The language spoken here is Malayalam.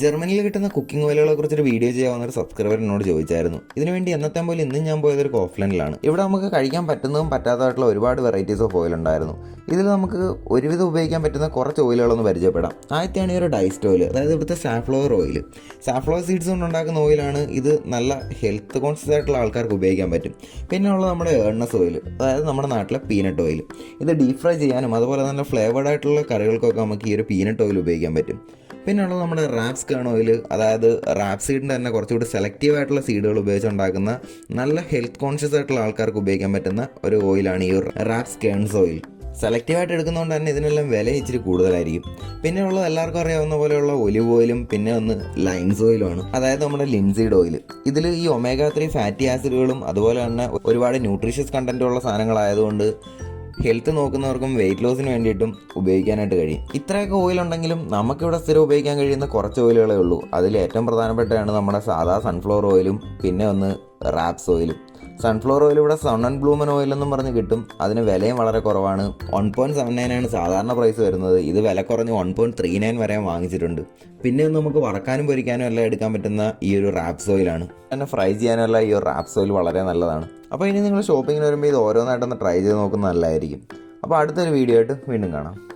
ജർമ്മനിയിൽ കിട്ടുന്ന കുക്കിംഗ് ഓയിലുകളെ കുറിച്ചൊരു വീഡിയോ ചെയ്യാവുന്ന ഒരു സബ്സ്ക്രൈബർ എന്നോട് ചോദിച്ചായിരുന്നു. ഇതിനുവേണ്ടി എന്നത്തെ പോലെ ഇന്നും ഞാൻ പോയത് ഒരു ഓഫ്ലൈനിലാണ് ഇവിടെ നമുക്ക് കഴിക്കാൻ പറ്റുന്നതും പറ്റാത്തതായിട്ടുള്ള ഒരുപാട് വെറൈറ്റീസ് ഓഫ് ഓയിൽ ഉണ്ടായിരുന്നു. ഇതിൽ നമുക്ക് ഒരുവിധം ഉപയോഗിക്കാൻ പറ്റുന്ന കുറച്ച് ഓയിലുകളൊന്ന് പരിചയപ്പെടാം. ആദ്യത്തെയാണ് ഈ ഒരു ഡൈസ്റ്റ് ഓയിൽ അതായത് ഇവിടുത്തെ സാഫ്ലവർ ഓയിൽ സാഫ്ലവർ സീഡ്സ് കൊണ്ട് ഉണ്ടാക്കുന്ന ഓയിലാണ് ഇത് നല്ല ഹെൽത്ത് കോൺഷ്യസ് ആയിട്ടുള്ള ആൾക്കാർക്ക് ഉപയോഗിക്കാൻ പറ്റും. പിന്നെ നമ്മുടെ ഏർണസ് ഓയിൽ അതായത് നമ്മുടെ നാട്ടിലെ പീനട്ട് ഓയിൽ ഇത് ഡീപ് ഫ്രൈ ചെയ്യാനും അതുപോലെ തന്നെ ഫ്ലേവേർഡ് ആയിട്ടുള്ള കറികൾക്കൊക്കെ നമുക്ക് ഈ ഒരു പീനട്ട് ഓയിൽ ഉപയോഗിക്കാൻ പറ്റും. പിന്നെ നമ്മുടെ നമ്മുടെ റാപ്സ് കേൺ ഓയിൽ അതായത് റാപ്പ് സീഡിന്റെ തന്നെ കുറച്ചുകൂടി സെലക്റ്റീവ് ആയിട്ടുള്ള സീഡുകൾ ഉപയോഗിച്ചുണ്ടാക്കുന്ന നല്ല ഹെൽത്ത് കോൺഷ്യസ് ആയിട്ടുള്ള ആൾക്കാർക്ക് ഉപയോഗിക്കാൻ പറ്റുന്ന ഒരു ഓയിലാണ് ഈ റാപ്സ് കേൺസ് ഓയിൽ സെലക്റ്റീവായിട്ട് എടുക്കുന്നതുകൊണ്ട് തന്നെ ഇതിനെല്ലാം വില ഇച്ചിരി കൂടുതലായിരിക്കും. പിന്നെ ഉള്ളത് എല്ലാവർക്കും അറിയാവുന്ന പോലെയുള്ള ഒലിവ് ഓയിലും പിന്നെ ഒന്ന് ലൈൻസ് ഓയിലുമാണ് അതായത് നമ്മുടെ ലിൻസീഡ് ഓയിൽ ഇതിൽ ഈ ഒമേഗ ത്രീ ഫാറ്റി ആസിഡുകളും അതുപോലെ തന്നെ ഒരുപാട് ന്യൂട്രീഷ്യസ് കണ്ടന്റുള്ള സാധനങ്ങളായതുകൊണ്ട് ഹെൽത്ത് നോക്കുന്നവർക്കും വെയിറ്റ് ലോസിന് വേണ്ടിയിട്ടും ഉപയോഗിക്കാനായിട്ട് കഴിയും. ഇത്രയൊക്കെ ഓയിൽ ഉണ്ടെങ്കിലും നമുക്കിവിടെ സ്ഥിരം ഉപയോഗിക്കാൻ കഴിയുന്ന കുറച്ച് ഓയിലുകളേ ഉള്ളൂ. അതിൽ ഏറ്റവും പ്രധാനപ്പെട്ടതാണ് നമ്മുടെ സാധാ സൺഫ്ലവർ ഓയിലും പിന്നെ ഒന്ന് റാപ്സ് ഓയിലും സൺഫ്ലവർ ഓയിൽ ഇവിടെ സൺ ആൻഡ് ബ്ലൂമൻ ഓയിൽ എന്നും പറഞ്ഞ് കിട്ടും. അതിന് വിലയും വളരെ കുറവാണ്. വൺ പോയിന്റ് സെവൻ നയൻ ആണ് സാധാരണ പ്രൈസ് വരുന്നത്. ഇത് വില കുറഞ്ഞ് വൺ പോയിന്റ് ത്രീ നയൻ വരെ വാങ്ങിച്ചിട്ടുണ്ട്. പിന്നെ നമുക്ക് വറക്കാനും പൊരിക്കാനും എല്ലാം എടുക്കാൻ പറ്റുന്ന ഈ ഒരു റാപ്സ് ഓയിലാണ് തന്നെ ഫ്രൈ ചെയ്യാനുള്ള ഈ ഒരു റാപ്സ് ഓയിൽ വളരെ നല്ലതാണ്. അപ്പോൾ ഇനി നിങ്ങൾ ഷോപ്പിങ്ങിന് വരുമ്പോൾ ഇത് ഓരോന്നായിട്ടൊന്ന് ട്രൈ ചെയ്ത് നോക്കുന്നത് നല്ലതായിരിക്കും. അപ്പോൾ അടുത്തൊരു വീഡിയോ ആയിട്ട് വീണ്ടും കാണാം.